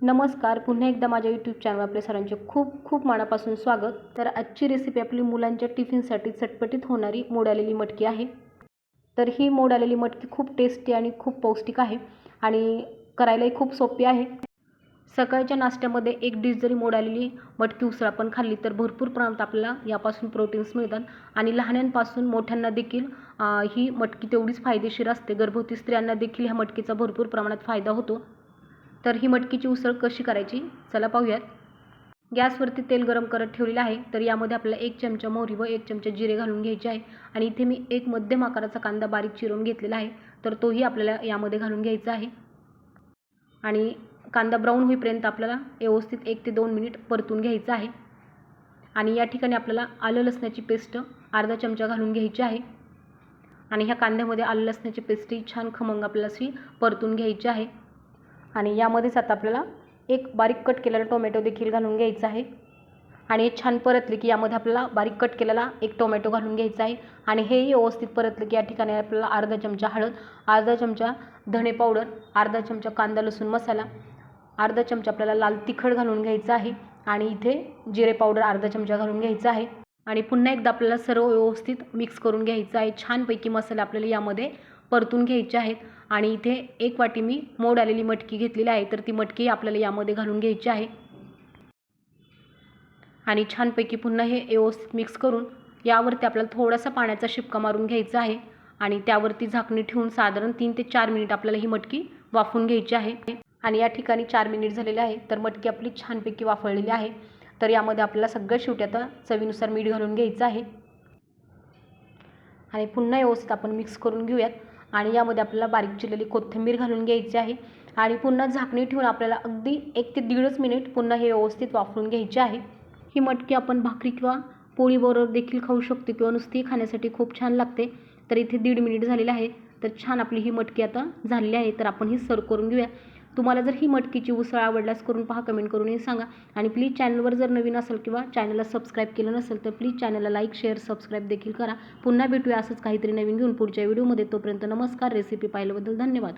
नमस्कार. पुन्हा एकदा माझ्या यूट्यूब चॅनल आपल्या सरांचे खूप खूप मनापासून स्वागत. तर आजची रेसिपी आपली मुलांच्या टिफिनसाठी चटपटीत होणारी मोड आलेली मटकी आहे. तर ही मोड आलेली मटकी खूप टेस्टी आणि खूप पौष्टिक आहे आणि करायलाही खूप सोपी आहे. सकाळच्या नाश्त्यामध्ये एक डिश जरी मोड आलेली मटकी उसळ आपण खाल्ली तर भरपूर प्रमाणात आपल्याला यापासून प्रोटीन्स मिळतात आणि लहानांपासून मोठ्यांना देखील ही मटकी तेवढीच फायदेशीर असते. गर्भवती स्त्रियांना देखील ह्या मटकीचा भरपूर प्रमाणात फायदा होतो. तर ही मटकीची उसळ कशी करायची? चला पाहूयात. गॅसवरती तेल गरम करत ठेवलेलं आहे. तर यामध्ये आपल्याला एक चमचा मोहरी व एक चमचा जिरे घालून घ्यायचे आहे. आणि इथे मी एक मध्यम आकाराचा कांदा बारीक चिरून घेतलेला आहे. तर तोही आपल्याला यामध्ये घालून घ्यायचा आहे. आणि कांदा ब्राऊन होईपर्यंत आपल्याला व्यवस्थित एक ते दोन मिनिट परतून घ्यायचं आहे. आणि या ठिकाणी आपल्याला आलं लसणाची पेस्ट अर्धा चमचा घालून घ्यायची आहे. आणि ह्या कांद्यामध्ये आलं लसणाची पेस्टही छान खमंग आपल्याला अशी परतून घ्यायची आहे. आणि यामध्येच आता आपल्याला एक बारीक कट केलेला टोमॅटो देखील घालून घ्यायचा आहे. आणि हे छान परतले की यामध्ये आपल्याला बारीक कट केलेला एक टोमॅटो घालून घ्यायचा आहे. आणि हे व्यवस्थित परतले की या ठिकाणी आपल्याला अर्धा चमचा हळद अर्धा चमचा धणे पावडर अर्धा चमचा कांदा लसूण मसाला अर्धा चमचा आपल्याला लाल तिखट घालून घ्यायचा आहे. आणि इथे जिरे पावडर अर्धा चमचा घालून घ्यायचा आहे. आणि पुन्हा एकदा आपल्याला सर्व व्यवस्थित मिक्स करून घ्यायचं आहे. छानपैकी मसाले आपल्याला यामध्ये परतून घ्यायचे आहेत. आणि इथे एक वाटी मी मोड आलेली मटकी घेतलेली आहे. तर ती मटकी आपल्याला यामध्ये घालून घ्यायची आहे. आणि छानपैकी पुन्हा हे व्यवस्थित मिक्स करून यावरती आपल्याला थोडासा पाण्याचा शिपका मारून घ्यायचा आहे. आणि त्यावरती झाकणी ठेवून साधारण तीन ते चार मिनिट आपल्याला ही मटकी वाफून घ्यायची आहे. आणि या ठिकाणी चार मिनिट झालेले आहे तर मटकी आपली छानपैकी वाफळलेली आहे. तर यामध्ये आपल्याला सगळ्या शेवटी आता चवीनुसार मीठ घालून घ्यायचं आहे. आणि पुन्हा व्यवस्थित आपण मिक्स करून घेऊयात. आणि यामध्ये आपल्याला बारीक चिरलेली कोथिंबीर घालून घ्यायची आहे. आणि पुन्हा झाकणी ठेवून आपल्याला अगदी एक ते दीडच मिनिट पुन्हा हे व्यवस्थित वाफरून घ्यायचे आहे. ही मटकी आपण भाकरी किंवा पोळीबरोबर देखील खाऊ शकतो किंवा नुसती खाण्यासाठी खूप छान लागते. तर इथे दीड मिनिट झालेलं आहे. तर छान आपली ही मटकी आता झालेली आहे. तर आपण ही सर्व करून घेऊया. तुम्हाला जर ही मटकीची उसळ आवडल्यास करून पहा कमेंट करून हे सांगा. आणि प्लीज चॅनलवर जर नवीन असेल किंवा चॅनलला सबस्क्राईब केलं नसेल तर प्लीज चॅनलला लाईक शेअर सबस्क्राईब देखील करा. पुन्हा भेटूया असंच काहीतरी नवीन घेऊन पुढच्या व्हिडिओमध्ये तोपर्यंत नमस्कार. रेसिपी पाहिल्याबद्दल धन्यवाद.